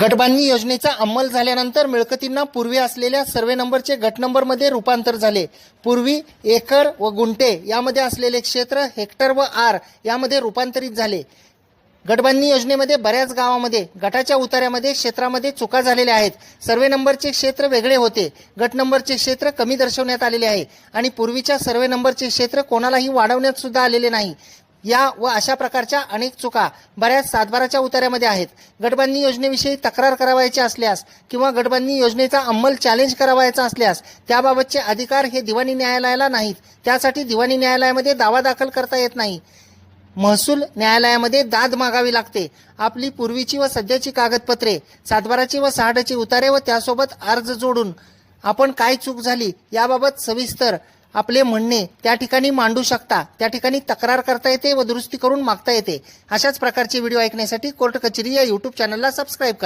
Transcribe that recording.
गटबांधणी योजनेचा अंमल झाल्यानंतर मिळकतींना पूर्वी असलेल्या सर्वे नंबरचे गट नंबरमध्ये रूपांतर झाले. पूर्वी एकर व गुंठे यामध्ये असलेले क्षेत्र हेक्टर व आर यामध्ये रूपांतरित झाले. गटबांधणी योजनेमध्ये बऱ्याच गावामध्ये गटाच्या उतार्यामध्ये क्षेत्रामध्ये चुका झालेल्या आहेत. सर्वे नंबरचे क्षेत्र वेगळे होते. गट नंबरचे क्षेत्र कमी दर्शवण्यात आलेले आहे आणि पूर्वीच्या सर्वे नंबरचे क्षेत्र कोणालाही वाढवण्यात सुद्धा आलेले नाही. या व अशा प्रकारच्या अनेक चुका बऱ्याच सातबाराच्या उतार्यामध्ये आहेत. गटबांधणी योजनेविषयी तक्रार करावायची असल्यास किंवा गटबांधणी योजनेचा अंमल चॅलेंज करावायचा असल्यास त्याबाबतचे अधिकार हे दिवाणी न्यायालयाला नाहीत. त्यासाठी दिवाणी न्यायालयामध्ये दावा दाखल करता येत नाही. महसूल न्यायालयामध्ये दाद मागावी लागते. आपली पूर्वीची व सध्याची कागदपत्रे सातबाराची व सहाडाची उतारे व त्यासोबत अर्ज जोडून आपण काय चूक झाली याबाबत सविस्तर आपले म्हणणे त्या ठिकाणी मांडू शकता त्या ठिकाणी तक्रार करता येते व दुरुस्ती करून मागता येते. अशाच प्रकारचे व्हिडिओ ऐकण्यासाठी कोर्ट कचेरी या यूट्यूब चॅनलला सबस्क्राईब करा.